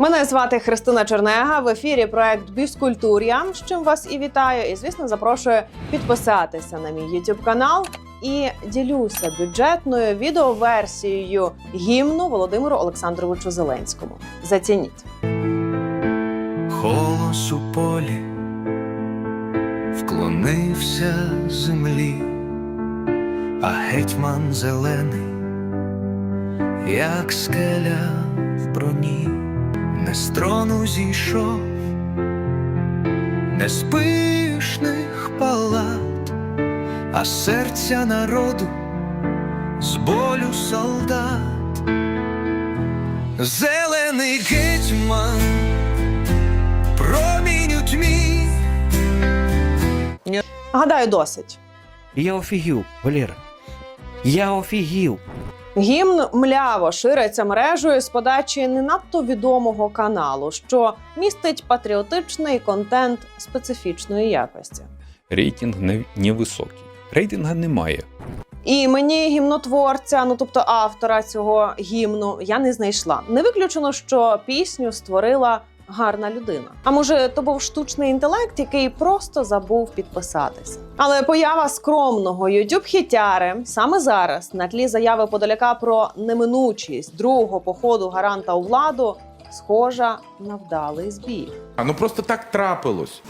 Мене звати Христина Чернега. В ефірі проект Біскультур'я. З чим вас і вітаю. І звісно, запрошую підписатися на мій YouTube канал. І ділюся бюджетною відеоверсією гімну Володимиру Олександровичу Зеленському. Зацініть. Голос у полі вклонився землі, а гетьман зелений, як скеля в броні, не з трону зійшов, не з пишних палат, а серця народу, з болю солдат, зелений гетьман промінь у тьмі. Гадаю, досить. Я офігів, Валера. Я офігів. Гімн мляво шириться мережею з подачі не надто відомого каналу, що містить патріотичний контент специфічної якості. рейтинг не- невисокий. Рейтинга немає. І мені гімнотворця, ну тобто автора цього гімну, я не знайшла. Не виключено, що пісню створила гарна людина. А може, то був штучний інтелект, який просто забув підписатися. Але поява скромного youtube хітяри саме зараз, на тлі заяви Подоляка про неминучість другого походу гаранта у владу, схожа на вдалий збіг. А ну просто так трапилось.